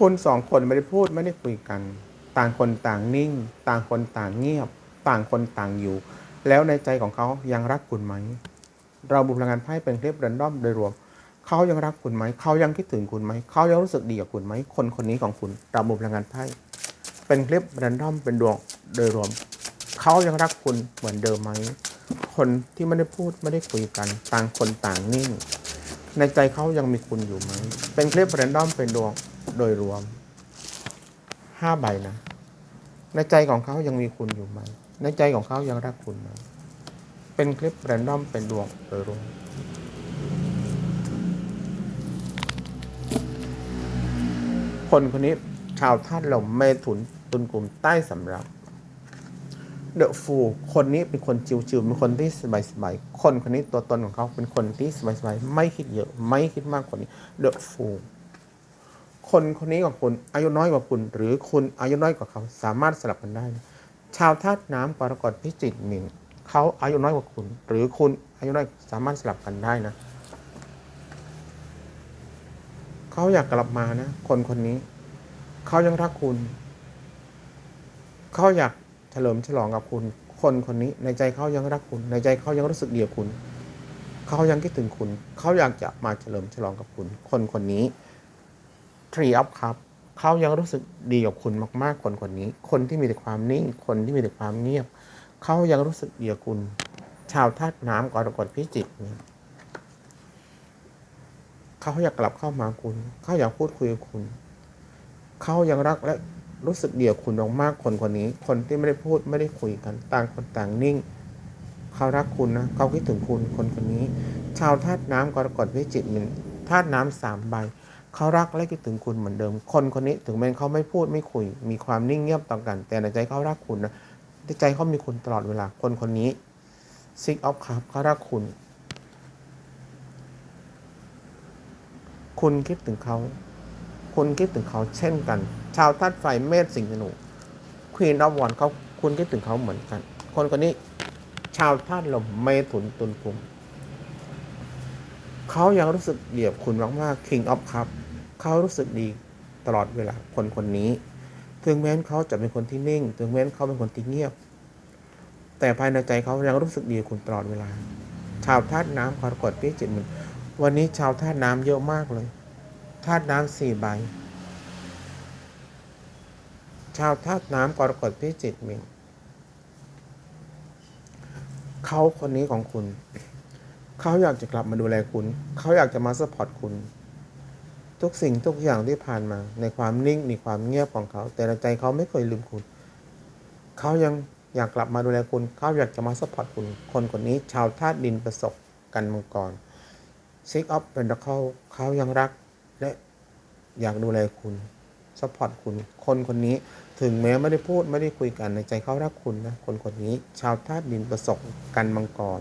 คนสองคนไม่ได้พูดไม่ได้คุยกัน ต่างคนต่างนิ่ง ต่างคนต่างเงียบ ต่างคนต่างอยู่ แล้วในใจของเขายังรักคุณไหม เราบุพลังงานไพ่เป็นคลิปเรนดอมโดยรวมเขายังรักคุณไหม เขายังคิดถึงคุณไหม เขายังรู้สึกดีกับคุณไหม คนคนนี้ของคุณเราบุพลังงานไพ่เป็นคลิปเรนดอมเป็นดวงโดยรวม เขายังรักคุณเหมือนเดิมไหม คนที่ไม่ได้พูดไม่ได้คุยกัน ต่างคนต่างนิ่ง ในใจเขายังมีคุณอยู่ไหม เป็นคลิปเรนดอมเป็นดวง โดยรวมห้าใบนะ ในใจของเขายังมีคุณอยู่ไหม ในใจของเขายังรักคุณไหม เป็นคลิปแรนดอมเป็นดวงโดยรวมคนคนนี้ชาวธาตุลมเมถุนตุนกลุ่มใต้สำรับเดอะฟูคนนี้เป็นคนจิวๆเป็นคนที่สบายๆคนคนนี้ตัวตนของเขาเป็นคนที่สบายๆไม่คิดเยอะ ไม่คิดมากกว่านี้เดอะฟู คนคนนี้กับคุณอายุน้อยกว่าคุณ หรือคุณอายุน้อยกว่าเขาสามารถสลับกันได้ ชาวธาตุน้ำกรกฎพิจิกมินเขาอายุน้อยกว่าคุณ หรือคุณอายุน้อยสามารถสลับกันได้นะเขาอยากกลับมานะคนคนนี้เขายังรักคุณเขาอยากเฉลิมฉลองกับคุณ คนคนนี้ในใจเขายังรักคุณ ในใจเขายังรู้สึกดีกับคุณเขายังคิดถึงคุณเขาอยากจะมาเฉลิมฉลองกับคุณ คนคนนี้ Tree of Cup เขายังรู้สึกดีกับคุณมาก ๆ คนคนนี้ คนที่มีแต่ความนิ่ง คนที่มีแต่ความเงียบ เขายังรู้สึกดีกับคุณ ชาวธาตุน้ำกรกฎพิจิกเนี่ยเขาอยากกลับเข้ามาคุณ เขาอยากพูดคุยกับคุณ เขายังรักและรู้สึกเดียวคุณมากๆคนคนนี้ คนที่ไม่ได้พูดไม่ได้คุยกัน ต่างคนต่างนิ่ง เขารักคุณนะ เขาคิดถึงคุณคนคนนี้ ชาวธาตุน้ำกรกฎพิจิกหนึ่งธาตุน้ำสามใบ เขารักและคิดถึงคุณเหมือนเดิม คนคนนี้ถึงแม้เขาไม่พูดไม่คุย มีความนิ่งเงียบต่อกัน แต่ในใจเขารักคุณนะในใจเขามีคุณตลอดเวลา คนคนนี้ Six of Cups เขารักคุณ คุณคิดถึงเขาคุณคิดถึงเขาเช่นกัน ชาวธาตุไฟเมษสิงห์ธนู Queen of Wands เขาคุณคิดถึงเขาเหมือนกัน คนคนนี้ชาวธาตุลมเมถุนตุลกุมเขายังรู้สึกเดียบคุณมากๆ King of Cup เขารู้สึกดีตลอดเวลาคนคนนี้ ถึงแม้นเขาจะเป็นคนที่นิ่ง ถึงแม้นเขาเป็นคนที่เงียบ แต่ภายในใจเขายังรู้สึกดีคุณตลอดเวลา ชาวธาตุน้ำกรกฎพิจิตมันวันนี้ชาวธาตุน้ำเยอะมากเลย ธาตุน้ำสี่ใบ ชาวธาตุน้ำกรกฎพิจิตมินเขาคนนี้ของคุณ เขาอยากจะกลับมาดูแลคุณ เขาอยากจะมาสปอร์ตคุณ ทุกสิ่งทุกอย่างที่ผ่านมา ในความนิ่งในความเงียบของเขา แต่ในใจเขาไม่เคยลืมคุณ เขายังอยากกลับมาดูแลคุณ เขาอยากจะมาสปอร์ตคุณ คนคนนี้ชาวธาตุดินประสบกันมังกร Six of Pentacles เขายังรักและอยากดูแลคุณสปอร์ตคุณ คนคนนี้ถึงแม้ไม่ได้พูดไม่ได้คุยกันในใจเขารักคุณนะ คนคนนี้ ชาวธาตุดินประสบกันมังกร